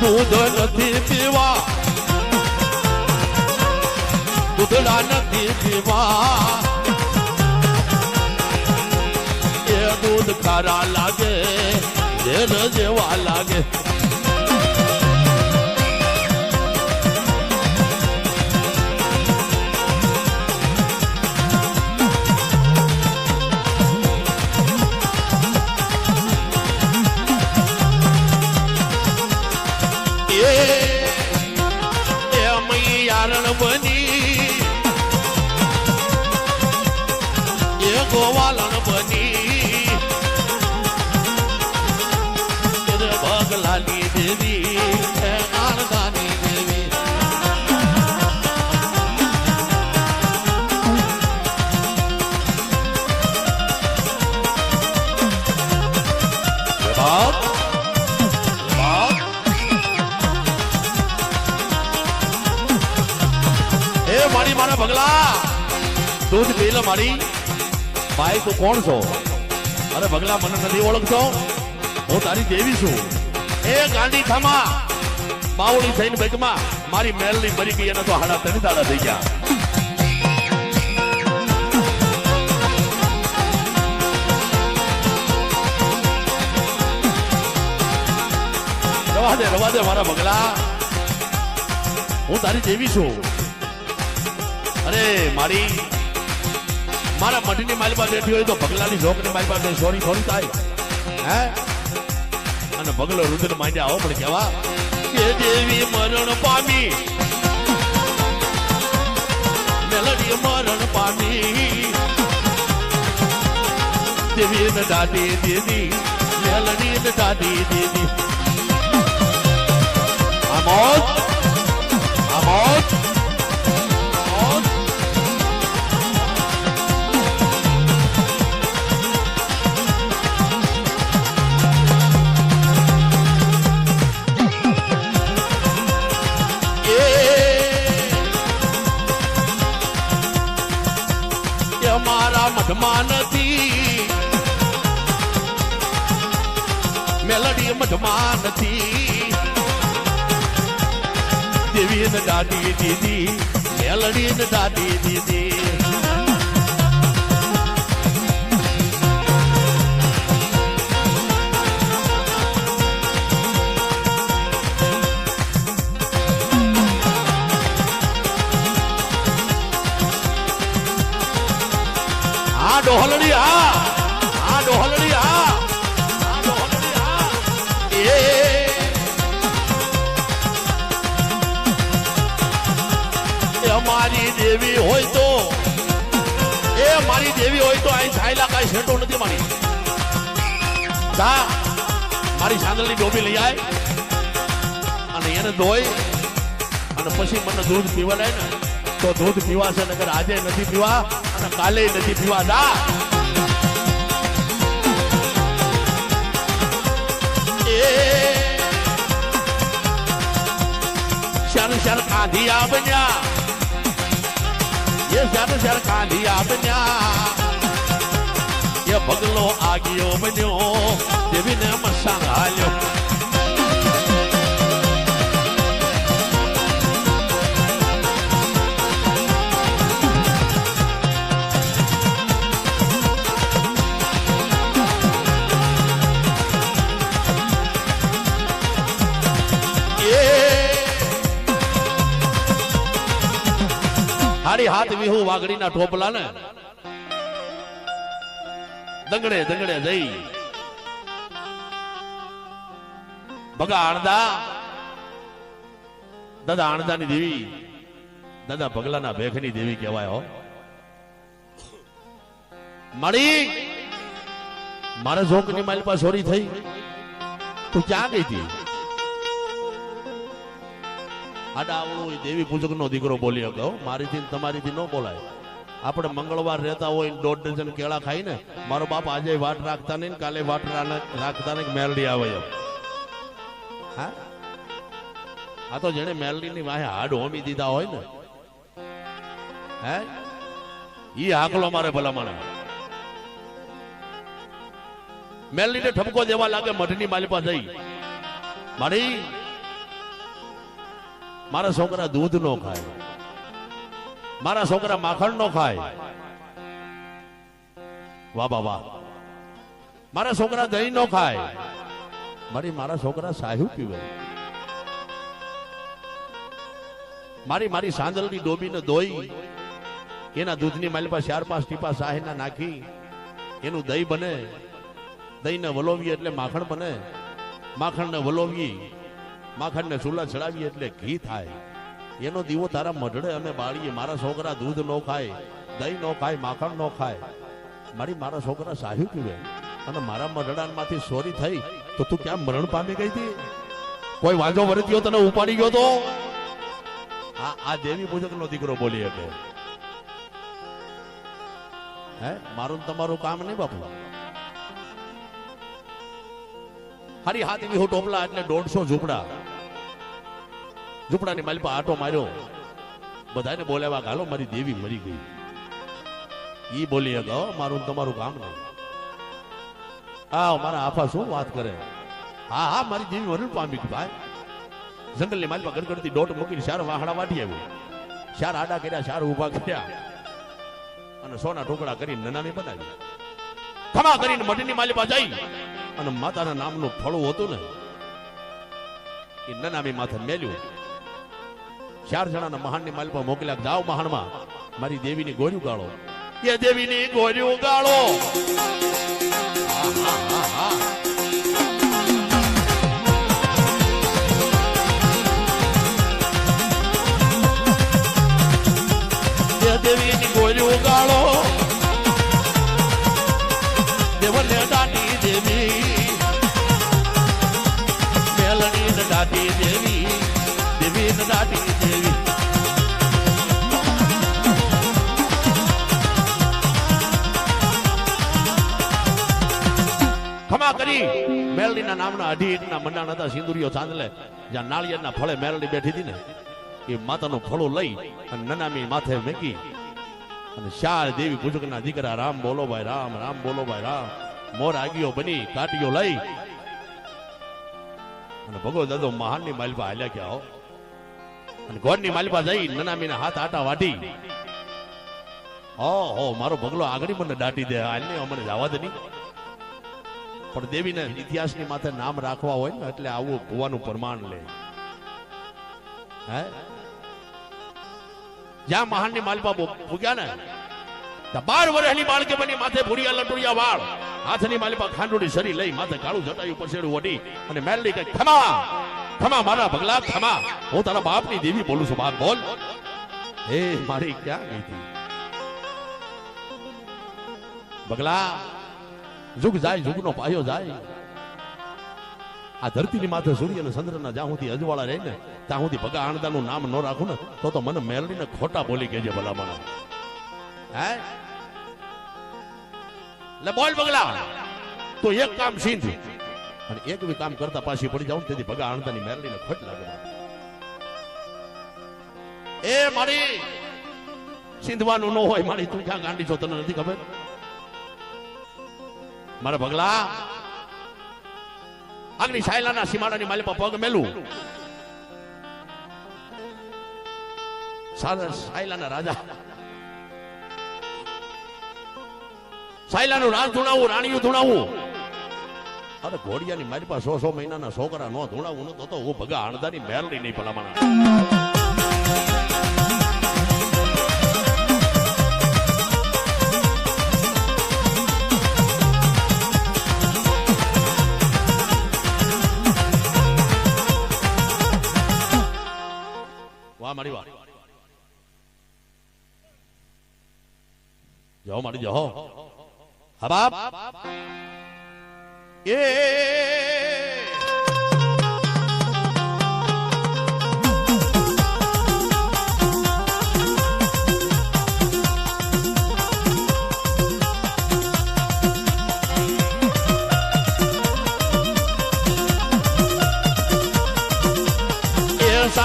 દૂધ નથી પીવા. દૂધડા નથી પીવા. એ દૂધ ખરા લાગે જેવા લાગે. ગોવાલણ બની. ભગલાની દેવી એ આણંદાની દેવી. બાપ બાપ. મારી ભગલા, દૂધ પી લે મારી. ભાઈ, તું કોણ છો? અરે બગલા, મને નથી ઓળખતો. હું તારી દેવી છું. એ ગાંડી થામા, બાવળી થઈને બેગમાં મારી મેલની મરી ગઈ અને તો હાડા તરી દાડા થઈ ગયા. રવા દે રવા દે મારા બગલા. હું તારી દેવી છું. અરે મારી મારા મઢની પાસે બેઠી હોય તો ભગલાની ઝોકની માલપા પાસે સોરી થોડી થાય. હે? અને ભગલો રુદ્ર માંડ્યા આવો પણ કેવા? કે દેવી મરણ પામી. મેલડી મરણ પામી. દેવી ને દાદી દીદી મેલડી ને દાદી દીદી આમોદ મઢમાં નથી દેવી ને દાદી દીદી મેલડી ને દાદી દીદી ડોહલડી આ મારી દેવી હોય તો. એ મારી દેવી હોય તો અહીં છાયલા કાંઈ શેટો નથી મારી. મારી સાંદળની ડોબી લઈ આવે અને એને ધોઈ, અને પછી મને દૂધ પીવડાય ને, તો દૂધ પીવાશે નગર આજે નથી પીવા, અને કાલે નથી પીવા. એ શર શર આ બન્યા. એ શર શર કાંધિયા બન્યા એ પગલો આગિયો બન્યો દેવીને મસાંગ હાડી હાથ વિહુ વાઘડીના ઢોપલા ને દંગડે દંગડે જઈ. ભગા આણદા. દાદા આણદાની દેવી. દાદા ભગલાના ભેખની દેવી કહેવાય હો. મળી, મારા ઝોકની માલપા ચોરી થઈ. તું ક્યાં ગઈ હતી? આડાવડો હોય દેવી પૂજકનો દીકરો બોલી શકો મારીથી તમારીથી ન બોલાય. આપણે મંગળવાર રહેતા હોય દોઢ ડઝન કેળા ખાઈ ને, મારો બાપ આજે વાટ રાખતા નહીં કાલે વાટ રાખતા ને મેલડી આવે એમ. હા? આ તો જેને મેલડીની વાહે હાડ હોમી દીધા હોય ને. હે? ઈ આકલો મારે ભલામણ. મેલડીને ઠપકો દેવા લાગે, મઢની માલિપા જઈ. મારી મારા છોકરા દૂધ નો ખાય. મારા છોકરા માખણ નો ખાય. વાહ વાહ વાહ. મારા છોકરા દહીં નો ખાય. મારી, મારા છોકરા સાહુ પીવે. મારી મારી સાંદલની ડોબીને દોઈ, એના દૂધની માલિપા ચાર પાંચ ટીપા સાહેના નાખી, એનું દહીં બને. દહીંને વલોવીએ એટલે માખણ બને. માખણને વલોવી માખણને ચૂલા ચડાવીએ એટલે ઘી થાય. એનો દીવો તારા મઢડે અમે બાળીએ. મારા છોકરા દૂધ નો ખાય, દહીં નો ખાય, માખણ નો ખાય. મારી મારા છોકરા સાહ્યું પીવે અને મારા મઢડામાંથી સોરી થઈ તો તું ક્યાં મરણ પામી ગઈ હતી? કોઈ વાંધો વરત્યો તને, ઉપાડી ગયો તો? આ આ દેવી પૂજક નો દીકરો બોલી એટલે હે, મારું ને તમારું કામ નહીં બાપુ? હારી હાથ એવી હું ટોપલા એટલે દોઢસો ઝૂંપડા. ઝૂંપડાની માલી પર આટો માર્યો. બધાને બોલાવા ગાલો મારી દેવી મરી ગઈ. ઈ બોલી, અગાઉ મારું તમારું કામ નહીં હા મારા આફા શું વાત કરે? હા હા, મારી દેવી મરણ પામી ગઈ, ભાઈ. જંગલની માલી પર ગડગડતી દોટ મૂકીને શાર વાહડા વાટી આવ્યો. શાર આડા કર્યા શાર ઊભા કર્યા. અને સોના ટુકડા કરીને નનામી બનાવી ખમા કરીને મઢની માલી પાસે જઈ અને માતાના નામનું ફળું હતું ને, એ નનામી માથે મેલ્યું. ચાર જણાના મહાનની માલી પર મોકલ્યા જાઓ મહાણમાં મારી દેવીની ગોર્યું ગાળો એ દેવીની ગોર્યું ગાળો ખમા કરી. મેલડીના નામના અઢી ઇંચના મંડાણ હતા, સિંદુરીઓ ચાંદલે. જ્યાં નાળિયેરના ફળે મેલડી બેઠી હતી ને, એ માતાનું ફળું લઈ અને નનામી માથે મેકી અને ચાર દેવી ભુજકના દીકરા, રામ બોલો ભાઈ, રામ રામ બોલો ભાઈ, રામ. મોર આગીઓ બની, કાટીઓ લઈ. અને ભગવો દાદો મહાનની માલિપા હાલ્યા ગયા હો. અને ગોળની માલિપા જઈ નનામીના હાથ આટા વાટી. હો હો, મારો ભગલો આગળ મને દાટી દે, હાલને અમને જવા દે નહીં. પણ દેવીને ઇતિહાસની માથે નામ રાખવા હોય ને એટલે આવું ભુવાનું પ્રમાણ લે. હે? જ્યાં મહાનની માલિપા ભૂગ્યા ને બાર વર્ષની બાળકે બની, માથે ભૂરિયા, લટુરિયા, વાળ. હાથની માલિપા ખાંડુડી સરી લઈ, માથે કાળું જટાયું, પછેડું વટી અને મેલડી કઈ ખમા ખમા, મારા ભગલા, ખમા. હું તારા બાપની દેવી બોલું છું, બાપ બોલ. એ મારી ક્યાં ગઈ હતી? બગલા જુગ જાય જુગનો પાયો જાય. આ ધરતીની માથે સૂર્ય અને ચંદ્રના જ્યાં સુધી અજવાળા રહે ને, ત્યાં સુધી ભગા આણદાનું નામ ન રાખું ને, તો તો મને મેલડીને ખોટા બોલી કેજે ભલા મને હે? લે બોલ બગલા. તો એક કામ સીન અને એક બી કામ કરતા પાછી પડી જાઉં તેથી ભગા આણદાની મેલડીને ખોટ લાગે એ મારી, સિંધવાનું ન હોય મારી, તું ક્યાં ગાંડી છો તને નથી ખબર? મારા ભગલા અગ્નિ સાયલાના સીમાડાની માલિપા પગ મેલું. સાયલાના રાજા. સાયલાનું રાજ ધૂણાવું, રાણીયું ધૂણાવું. અરે ઘોડિયાની મારી પાસે સો સો મહિનાના છોકરા નો ધૂણાવું તો હું ભગા અણદાની મેરડી નહીં ભલામણા. મારી વાહ જાઓ મારી જાઓ હા બાપ એ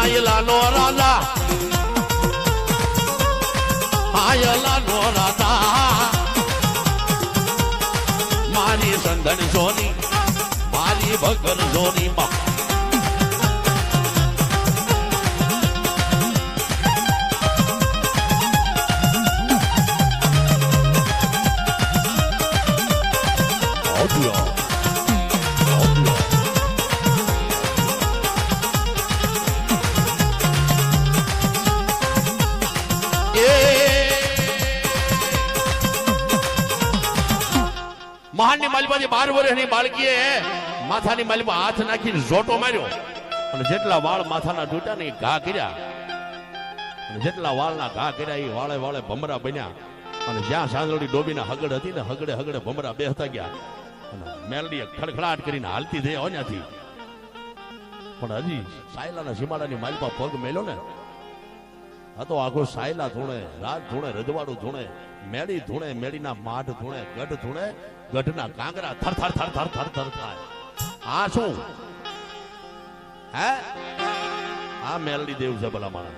એ સાયલાનો રાજા નો રાજા મારી સંધન સોની મારી ભગન સોની માં ગામમાંથી બાર વર્ષની બાળકીએ માથાની માલીમાં હાથ નાખીને ઝોટો માર્યો. અને જેટલા વાળ માથાના તૂટ્યા ને ઘા કર્યા. અને જેટલા વાળના ઘા કર્યા એ વાળે વાળે ભમરા બન્યા. અને જ્યાં સાંજળી ડોબીના હગડ હતી ને હગડે હગડે ભમરા બેહતા ગયા. અને મેલડીએ ખડખડાટ કરીને હાલતી થઈ ત્યાંથી પણ હજી સાયલાના સીમાડાની માલપા પગ મેલ્યો ને. આ તો આખો સાયલા ધૂણે, રાત ધૂણે, રજવાડું ધૂણે, મેળી ધૂણે, મેળીના માઢ ધૂણે, ગઢ ધૂણે ગઢના કાંગરા થર થર થર થાય. આ શું? હે? આ મેલડી દેવ છે ભલા માણસ.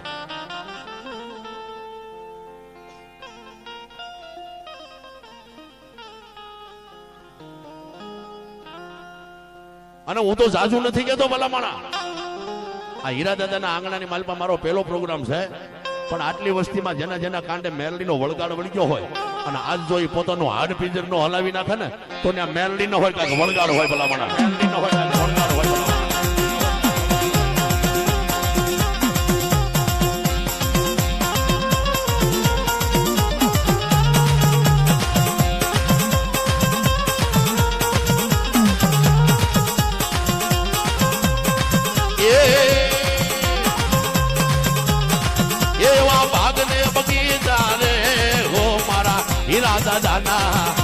અને હું તો જાજુ નથી કેતો ભલા માણા આ હીરા દાદાના આંગણાની માલપા મારો પહેલો પ્રોગ્રામ છે. પણ આટલી વસ્તીમાં જેના જેના કાંડે મેરડીનો વળગાડ વળગ્યો હોય અને આજ જો એ પોતાનું હાડ પિંજર નો હલાવી નાખે ને, તો ત્યાં મેલડી નો હોય કાંઈક વળગાડ હોય ભલા મને મેલડી નો હોય દાદાના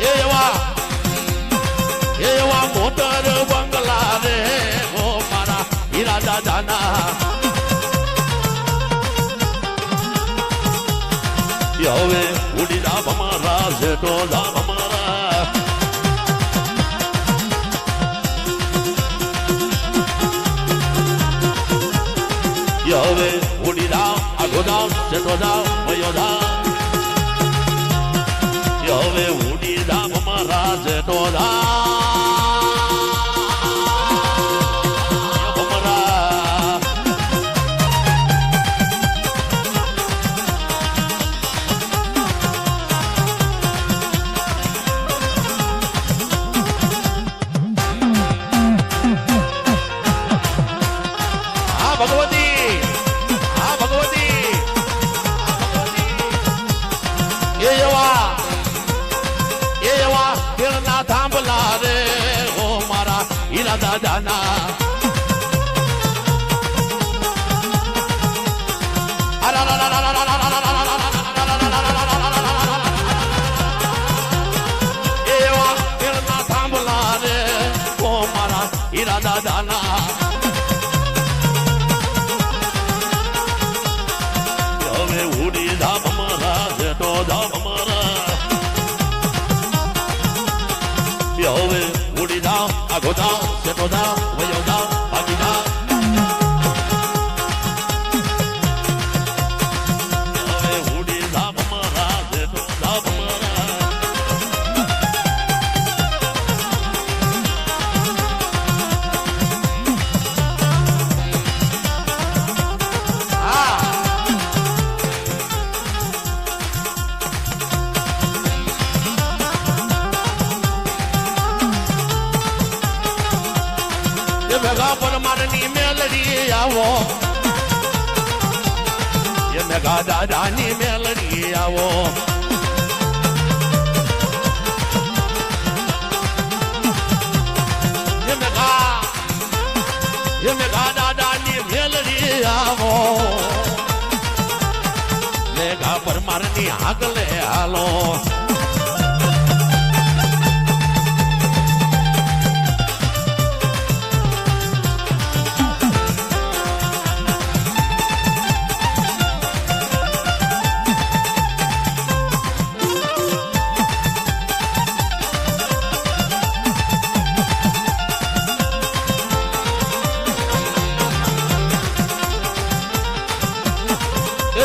એ એવા એવા મોટર બંગલા રે હો મારા હીરા દાદાના હવે ઉડી રામ અમારા જેટો રામ અમારા હવે જાવ વયો જાવ હવે ઉડી જાવ અમારા જતો જાવ દાદાના પરમારની મેલડી આવો. એ મેઘા દાદાની મેલડી આવો. એ મેઘા એ મેઘા દાદાની મેલડી આવો. મેઘા પરમારની આગલે હાલો.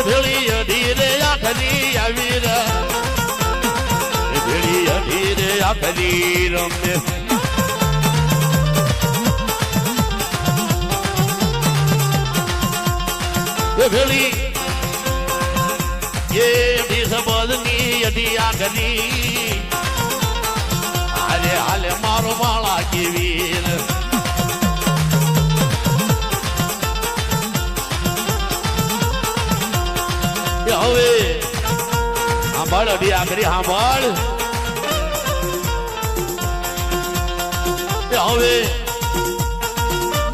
ભેળી અઢી રે આખરી આવી રે ભેળી અઢી રે આખરી રમે ભેળી, એ અઢી સંબંધની અઢી આખરી હાલે હાલે મારો માળા કેવી હવે. સાંભળ અઢી કરી સાંભળ હવે.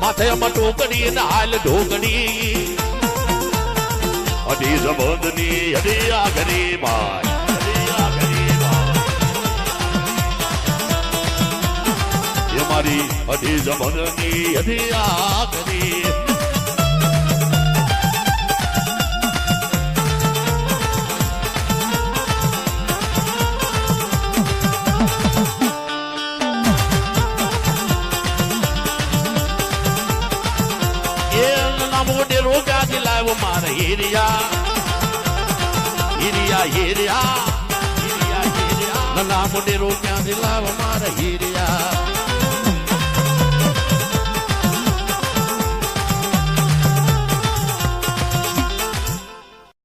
માથે અમર ટોકડી ને હાલ ઢોકડી. અઢી સંબંધની અઢી કરી માય મારી અઢી સંબંધની અડિયા કરી હીરિયા નાના મોટે રોગાથી લાવ્યો મારે હીરિયા